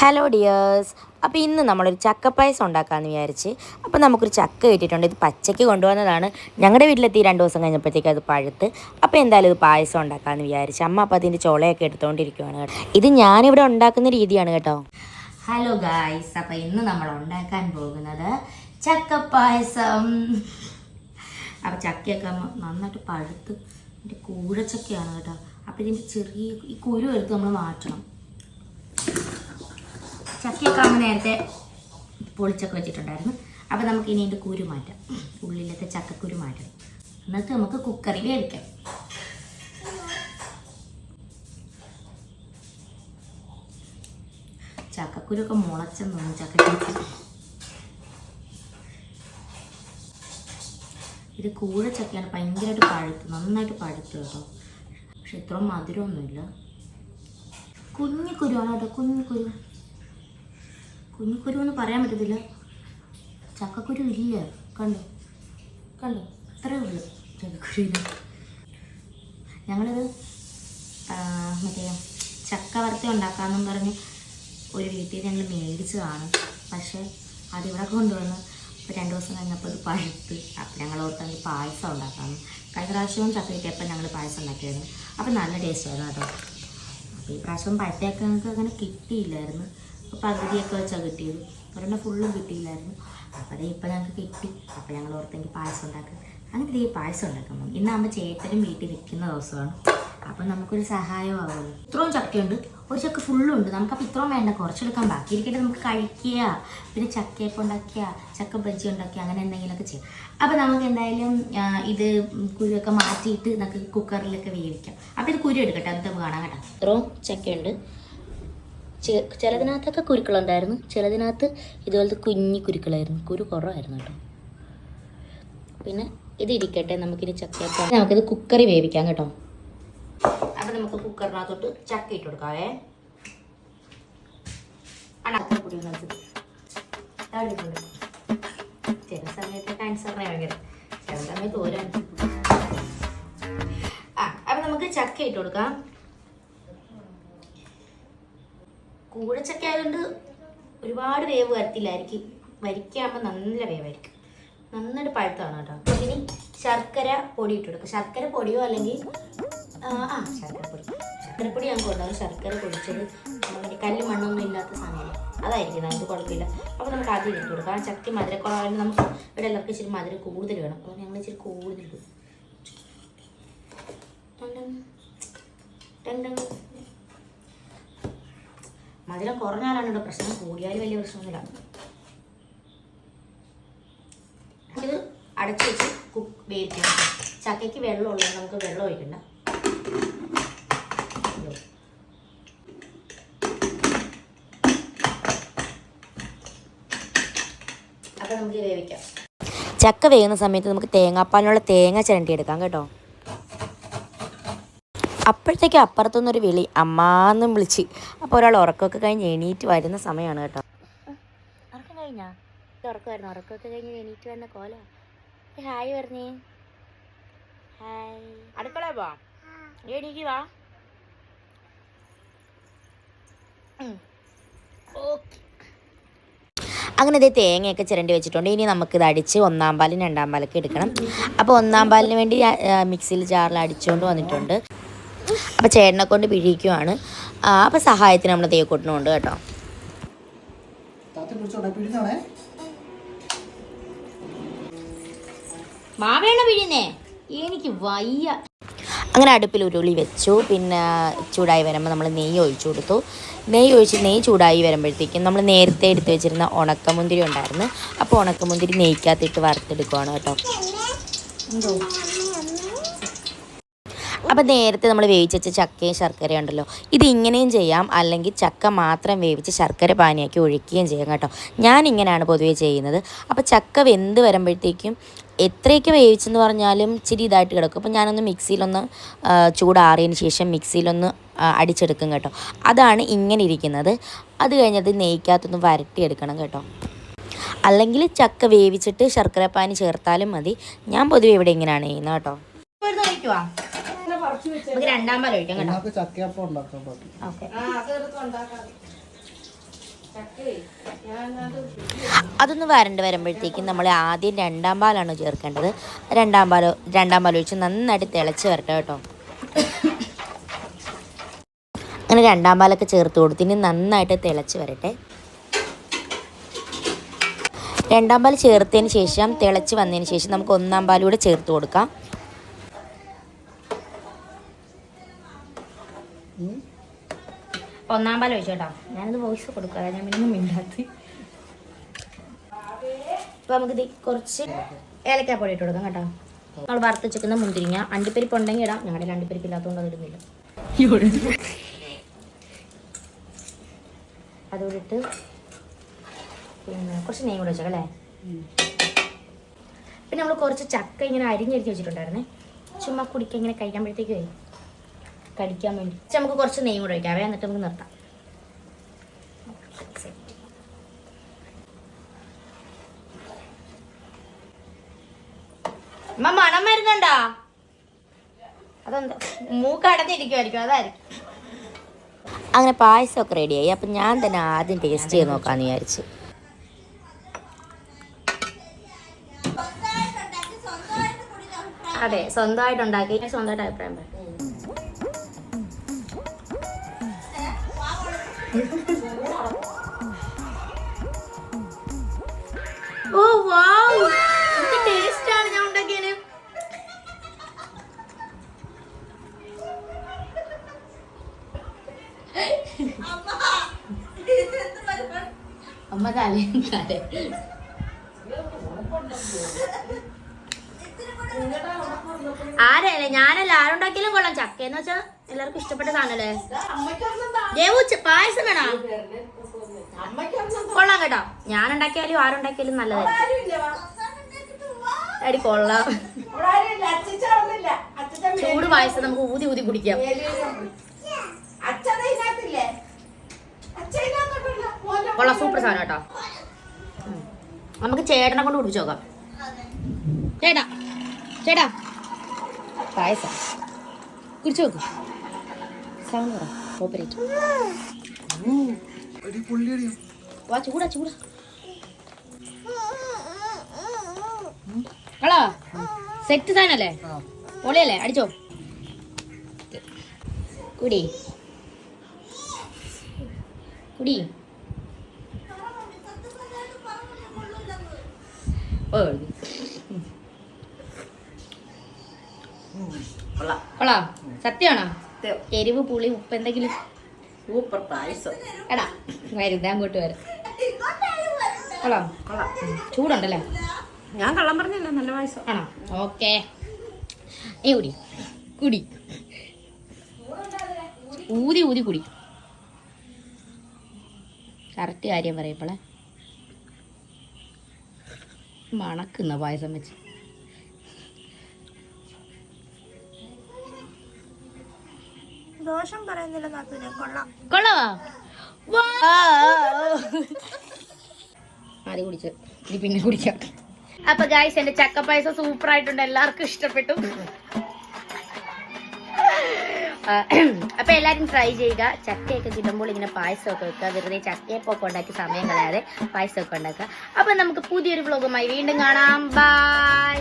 Hello dears അപ്പോൾ ഇന്ന് നമ്മളൊരു പായസം ഉണ്ടാക്കാമെന്ന് വിചാരിച്ച്. അപ്പോൾ നമുക്കൊരു ചക്ക കിട്ടിയിട്ടുണ്ട്. ഇത് പച്ചയ്ക്ക് കൊണ്ടുവന്നതാണ്. ഞങ്ങളുടെ വീട്ടിലെത്തി രണ്ട് ദിവസം കഴിഞ്ഞപ്പോഴത്തേക്ക് അത് പഴുത്ത്. അപ്പോൾ എന്തായാലും ഇത് പായസം ഉണ്ടാക്കാമെന്ന് വിചാരിച്ച് അമ്മ അപ്പോൾ അതിന്റെ ചോളയൊക്കെ എടുത്തുകൊണ്ടിരിക്കുകയാണ് കേട്ടോ. ഇത് ഞാനിവിടെ ഉണ്ടാക്കുന്ന രീതിയാണ് കേട്ടോ. ഹലോ ഗായ്സ് അപ്പോൾ ഇന്ന് നമ്മൾ ഉണ്ടാക്കാൻ പോകുന്നത് ചക്ക പായസം അപ്പോൾ ചക്കയൊക്കെ നന്നായിട്ട് പഴുത്ത്. ഇതിന്റെ കൂഴച്ചക്കയാണ് കേട്ടോ. അപ്പോൾ ഇതിന്റെ ചെറിയ ഈ കുരു എടുത്ത് നമ്മൾ മാറ്റണം. ചക്കയൊക്കെ അമ്മ നേരത്തെ പൊളിച്ചൊക്കെ വെച്ചിട്ടുണ്ടായിരുന്നു. അപ്പോൾ നമുക്ക് ഇനി ഇതിന്റെ കുരു മാറ്റാം. ഉള്ളിലത്തെ ചക്കക്കുരു മാറ്റാം. എന്നിട്ട് നമുക്ക് കുക്കറിൽ വേവിക്കാം. ചക്കക്കുരൊക്കെ മുളച്ചെന്ന് ചക്ക ഇത് കൂടെ ചക്കയാണ്. ഭയങ്കരമായിട്ട് പഴുത്ത് നന്നായിട്ട് പഴുത്ത് കേട്ടോ. പക്ഷെ ഇത്ര മധുരമൊന്നുമില്ല. കുഞ്ഞു കുരുവാണ് കേട്ടോ കുഞ്ഞു കുരു കുഞ്ഞുക്കുരു എന്ന് പറയാൻ പറ്റത്തില്ല. ചക്കക്കുരു ഇല്ല. കണ്ടോ? കണ്ടോ? അത്രേ ഉള്ളൂ ഇല്ല ഞങ്ങളിത് മറ്റേ ചക്ക വറുത്ത ഉണ്ടാക്കാമെന്നും പറഞ്ഞ് ഒരു വീട്ടിൽ ഞങ്ങൾ മേടിച്ചതാണ്. പക്ഷേ അതിവിടെ കൊണ്ടുവന്ന് രണ്ട് ദിവസം കഴിഞ്ഞപ്പോൾ ഇത് പഴുത്ത്. അപ്പം ഞങ്ങൾ ഓർത്ത് പായസം ഉണ്ടാക്കാമെന്ന് കഴിഞ്ഞ പ്രാവശ്യവും ചക്ക കിട്ടിയപ്പോൾ ഞങ്ങൾ പായസം ഉണ്ടാക്കിയായിരുന്നു. അപ്പം നല്ല ടേസ്റ്റ് ആയിരുന്നു കേട്ടോ. അപ്പോൾ ഈ പ്രാവശ്യം പറ്റയൊക്കെ ഞങ്ങൾക്ക് അങ്ങനെ കിട്ടിയില്ലായിരുന്നു. പകുതിയൊക്കെ വെച്ചാൽ കിട്ടിയത്. ഒരെണ്ണം ഫുള്ളും കിട്ടിയില്ലായിരുന്നു. അപ്പോൾ ഇപ്പം ഞങ്ങൾക്ക് കിട്ടി. അപ്പോൾ ഞങ്ങൾ ഓർത്തെങ്കിൽ പായസം ഉണ്ടാക്കുക അങ്ങനെ ഈ പായസം ഉണ്ടാക്കാൻ പോകും ഇന്നാകുമ്പോൾ ചേട്ടനും വീട്ടിൽ നിൽക്കുന്ന ദിവസമാണ്. അപ്പം നമുക്കൊരു സഹായമാവുമല്ലോ. ഇത്രയും ചക്കയുണ്ട്. ഒരു ചക്ക ഫുള്ളും ഉണ്ട്. നമുക്കപ്പോൾ ഇത്രയും വേണ്ട. കുറച്ചെടുക്കാൻ ബാക്കി ഇരിക്കട്ടെ നമുക്ക് കഴിക്കുക. പിന്നെ ചക്കയൊക്കെ ഉണ്ടാക്കുക. ചക്ക ബജ്ജി ഉണ്ടാക്കുക. അങ്ങനെ എന്തെങ്കിലുമൊക്കെ ചെയ്യാം. അപ്പോൾ നമുക്ക് എന്തായാലും ഇത് കുരുവൊക്കെ മാറ്റിയിട്ട് നമുക്ക് കുക്കറിലൊക്കെ വേവിക്കാം. അപ്പോൾ ഇത് കുരു എടുക്കട്ടെ. അത് നമുക്ക് കാണാം കേട്ടോ. ഇത്രയും ചക്കയുണ്ട്. ചിലതിനകത്തൊക്കെ കുരുക്കളുണ്ടായിരുന്നു. ചിലതിനകത്ത് ഇതുപോലത്തെ കുഞ്ഞി കുരുക്കളായിരുന്നു. കുരു കുറവായിരുന്നു കേട്ടോ. പിന്നെ ഇത് ഇരിക്കട്ടെ നമുക്കിനി ചക്ക നമുക്കിത് കുക്കറി വേവിക്കാം കേട്ടോ. അപ്പം നമുക്ക് കുക്കറിനകത്തോട്ട് ചക്ക ഇട്ട് കൊടുക്കാവേ. ചില സമയത്ത് ക്യാൻസറിനെ ഭയങ്കര ചില സമയത്ത് ഓരോ ആ അപ്പം നമുക്ക് ചക്ക ഇട്ട് കൊടുക്കാം. കൂടച്ചക്ക ആയതുകൊണ്ട് ഒരുപാട് വേവ് വരത്തില്ലായിരിക്കും. വരിക്കാകുമ്പോൾ നല്ല വേവായിരിക്കും. നന്നായിട്ട് പഴുത്താണ് കേട്ടോ. അപ്പോൾ ഇനി ശർക്കര പൊടി ഇട്ട് കൊടുക്കുക ശർക്കര പൊടിയോ അല്ലെങ്കിൽ ആ ശർക്കര പൊടി. ശർക്കര പൊടി ഞങ്ങൾക്ക് ഉണ്ടാവും ശർക്കര പൊടിച്ചത് കല്ല് മണ്ണൊന്നും ഇല്ലാത്ത സമയം അതായിരിക്കും നമുക്ക് കുഴപ്പമില്ല. അപ്പോൾ നമുക്ക് ആദ്യം ഇട്ട് കൊടുക്കാം. ആ ചക്കി മധുരക്കുറവായിട്ട് നമുക്ക് ഇവിടെ എല്ലാവർക്കും ഇച്ചിരി മധുരം കൂടുതൽ വേണം. അപ്പോൾ ഞങ്ങൾ ഇച്ചിരി കൂടുതൽ ഇടും. മധുരം കുറഞ്ഞാലാണ് ഇവിടെ പ്രശ്നം. കൂടിയാൽ വലിയ പ്രശ്നമൊന്നുമില്ല. ഇത് അടച്ചു വെച്ച് കുക്ക് വേവിക്കണം ചക്കയ്ക്ക് വെള്ളം ഉള്ളത് നമുക്ക് വെള്ളം ഒഴിക്കണ്ട. അപ്പൊ നമുക്ക് വേവിക്കാം. ചക്ക വേകുന്ന സമയത്ത് നമുക്ക് തേങ്ങാപ്പാലിനുള്ള തേങ്ങ ചിരണ്ടി എടുക്കാം കേട്ടോ. അപ്പോഴത്തേക്ക് അപ്പുറത്തുനിന്നൊരു വിളി അമ്മാന്നും വിളിച്ച്. അപ്പോൾ ഒരാൾ ഉറക്കമൊക്കെ കഴിഞ്ഞ് എണീറ്റ് വരുന്ന സമയമാണ് കേട്ടോ. ഉറക്കം കഴിഞ്ഞാ? ഉറക്കമായിരുന്നു. ഉറക്കമൊക്കെ കഴിഞ്ഞ് എണീറ്റ് വരുന്ന കോല. ഹായ് പറഞ്ഞേ. ഹായ്. അടുക്കള പോവാ. എണീക്ക് വാ. ഓക്കെ. അങ്ങനെ ഇതേ തേങ്ങയൊക്കെ ചിരണ്ടി വെച്ചിട്ടുണ്ട്. ഇനി നമുക്കിത് അടിച്ച് ഒന്നാം പാലും രണ്ടാം പാലൊക്കെ എടുക്കണം. അപ്പോൾ ഒന്നാം പാലിന് വേണ്ടി മിക്സിയിൽ ജാറിൽ അടിച്ചുകൊണ്ട് വന്നിട്ടുണ്ട്. അപ്പോൾ ചേട്ടനെ കൊണ്ട് പിഴിയിക്കുവാണ്. അപ്പോൾ സഹായത്തിന് നമ്മൾ തേക്കൂട്ടിനുണ്ട് കേട്ടോ. മാവേണ പിഴിയുന്നേ? എനിക്ക് വയ്യ. അങ്ങനെ അടുപ്പിൽ ഉരുളി വെച്ചു. പിന്നെ ചൂടായി വരുമ്പോൾ നമ്മൾ നെയ്യ് ഒഴിച്ചു കൊടുത്തു. നെയ്യ് ഒഴിച്ച് നെയ്യ് ചൂടായി വരുമ്പോഴത്തേക്കും നമ്മൾ നേരത്തെ എടുത്തു വെച്ചിരുന്ന ഉണക്കമുന്തിരി ഉണ്ടായിരുന്നു. അപ്പോൾ ഉണക്കമുന്തിരി നെയ്ക്കകത്തിട്ട് വറുത്തെടുക്കുവാണ് കേട്ടോ. അപ്പോൾ നേരത്തെ നമ്മൾ വേവിച്ച് വെച്ച ചക്കയും ശർക്കരയും ഉണ്ടല്ലോ. ഇത് ഇങ്ങനെയും ചെയ്യാം. അല്ലെങ്കിൽ ചക്ക മാത്രം വേവിച്ച് ശർക്കര പാനിയാക്കി ഒഴിക്കുകയും ചെയ്യാം കേട്ടോ. ഞാൻ ഇങ്ങനെയാണ് പൊതുവേ ചെയ്യുന്നത്. അപ്പോൾ ചക്ക വെന്ത് വരുമ്പോഴത്തേക്കും എത്രയൊക്കെ വേവിച്ചെന്ന് പറഞ്ഞാലും ഇച്ചിരി ഇതായിട്ട് കിടക്കും. അപ്പോൾ ഞാനൊന്ന് മിക്സിയിലൊന്ന് ചൂടാറിയതിന് ശേഷം മിക്സിയിലൊന്ന് അടിച്ചെടുക്കും കേട്ടോ. അതാണ് ഇങ്ങനെ ഇരിക്കുന്നത്. അത് കഴിഞ്ഞത് നെയ്ക്കകത്തൊന്ന് വരട്ടിയെടുക്കണം കേട്ടോ. അല്ലെങ്കിൽ ചക്ക വേവിച്ചിട്ട് ശർക്കര പാനി ചേർത്താലും മതി. ഞാൻ പൊതുവെ ഇവിടെ ഇങ്ങനെയാണ് ചെയ്യുന്നത് കേട്ടോ. നമുക്ക് രണ്ടാം പാൽ ഒഴിക്കാം കേട്ടോ. നമുക്ക് ചക്കയപ്പം ഉണ്ടാക്കാൻ പറ്റും. ഓക്കെ. അതൊന്ന് വരണ്ട് വരുമ്പോഴത്തേക്കും നമ്മൾ ആദ്യം രണ്ടാം പാലാണ് ചേർക്കേണ്ടത്. രണ്ടാം പാലോ രണ്ടാം പാൽ ഒഴിച്ച് നന്നായിട്ട് തിളച്ച് വരട്ടെ കേട്ടോ. അങ്ങനെ രണ്ടാം പാലൊക്കെ ചേർത്ത് കൊടുത്ത് ഇനി നന്നായിട്ട് തിളച്ച് വരട്ടെ. രണ്ടാം പാൽ ചേർത്തതിന് ശേഷം തിളച്ച് വന്നതിന് ശേഷം നമുക്ക് ഒന്നാം പാലൂടെ കൂടെ ചേർത്ത് കൊടുക്കാം. ഒന്നാം പാൽ ഒഴിച്ചു ഞാനത് വോയിസ് കൊടുക്കാം ഞാൻ പിന്നെ മിണ്ടാത്തി. അപ്പോൾ നമുക്ക് ഇത് കുറച്ച് ഏലക്കാപ്പൊടി ഇട്ട് കൊടുക്കാം കേട്ടോ. നമ്മൾ വറുത്ത് വെച്ചിരിക്കുന്ന മുന്തിരിങ്ങ. അണ്ടിപ്പരിപ്പ് ഉണ്ടെങ്കിൽ ഇടാം. ഞങ്ങളുടെ അണ്ടിപ്പരിപ്പ് ഇല്ലാത്തതുകൊണ്ട് അത് ഇടുന്നില്ല അതുകൂടി പിന്നെ കുറച്ച് നെയ്യ് കൂടെ വെച്ചോ അല്ലേ? പിന്നെ നമ്മൾ കുറച്ച് ചക്ക ഇങ്ങനെ അരിഞ്ഞരിഞ്ഞ് വെച്ചിട്ടുണ്ടായിരുന്നേ. ചുമ്മാ കുടിക്കാൻ ഇങ്ങനെ കഴിക്കുമ്പോഴത്തേക്ക് കടിക്കാൻ വേണ്ടി. നമുക്ക് കുറച്ച് നെയ്യ് കൂടെ ഒഴിക്കാം. എന്നിട്ട് നമുക്ക് നിർത്താം. അമ്മ മണം വരുന്നുണ്ടോ? അതെന്താ? മൂക്കടഞ്ഞിരിക്കുമായിരിക്കും അതായിരിക്കും. അങ്ങനെ പായസമൊക്കെ റെഡിയായി. അപ്പം ഞാൻ തന്നെ ആദ്യം ടേസ്റ്റ് ചെയ്ത് നോക്കാമെന്ന് വിചാരിച്ചു. അതെ സ്വന്തമായിട്ട് ഉണ്ടാക്കി. സ്വന്തമായിട്ട് അഭിപ്രായം പറ ഓ വാവ്. എന്ത് ടേസ്റ്റ് ആണ് ഞാൻ ഉണ്ടാക്കിയത്? അമ്മ തലേ ആരല്ലേ ഞാനല്ല ആരുണ്ടാക്കിയാലും കൊള്ളാം. ചക്കയെന്ന് വെച്ചാൽ എല്ലാവർക്കും ഇഷ്ടപ്പെട്ടതാണല്ലേ സാധനല്ലേ? ദേവു ച- പായസം വേണോ? കൊള്ളാം കേട്ടോ. ഞാൻ ഉണ്ടാക്കിയാലും ആരുണ്ടാക്കിയാലും നല്ലതായിരിക്കും. അടി കൊള്ളാം. ചൂട് പായസം നമുക്ക് ഊതി ഊതി കുടിക്കാം. കൊള്ളാം സൂപ്പർ സാധനം കേട്ടോ. നമുക്ക് ചേട്ടനെ കൊണ്ട് കുടിച്ചു നോക്കാം. ചേട്ടാ ചേട്ടാ. പായസം. കുടിച്ചു നോക്ക്. സൗണ്ട് പറ പുള്ളിയടിയോ വാ ചൂടാ ചൂടാ. കളോ സെറ്റ് സാധനല്ലേ? പൊളിയല്ലേ അടിച്ചോ. കുടി. കുടി. കൊള്ളാം. സത്യമാണോ? സത്യം. എരിവ് പുളി ഉപ്പ് എന്തെങ്കിലും. സൂപ്പർ പായസം. എടാ വരുതാ അങ്ങോട്ട് വരാം. കൊള്ളാം കൊള്ളാം. ചൂടുണ്ടല്ലേ? ഞാൻ കള്ളം പറഞ്ഞില്ല നല്ല പായസം. ആണോ? ഓക്കെ. ഏ കുടി കുടി. ഊതി ഊതി കുടി. കറക്റ്റ് കാര്യം പറയപ്പോളെ മണക്കുന്ന പായസം വെച്ച്. ദോഷം പറയുന്നില്ല നാത്തൂനെ കൊള്ളാം. കൊള്ളാവാ? ആദ്യം കുടിച്ചു ഇനി പിന്നെ കുടിക്കാം. അപ്പൊ ഗായ്സ് എന്റെ ചക്ക പായസം സൂപ്പർ ആയിട്ടുണ്ട്. എല്ലാവർക്കും ഇഷ്ടപ്പെട്ടു. അപ്പൊ എല്ലാരും ട്രൈ ചെയ്യുക. ചക്കയൊക്കെ കിട്ടുമ്പോൾ ഇങ്ങനെ പായസം ഒക്കെ വെക്കുക. വെറുതെ ചക്കയപ്പൊക്കെ ഉണ്ടാക്കി സമയം കളയാതെ പായസമൊക്കെ ഉണ്ടാക്കുക. അപ്പൊ നമുക്ക് പുതിയൊരു വ്ലോഗുമായി വീണ്ടും കാണാം. ബൈ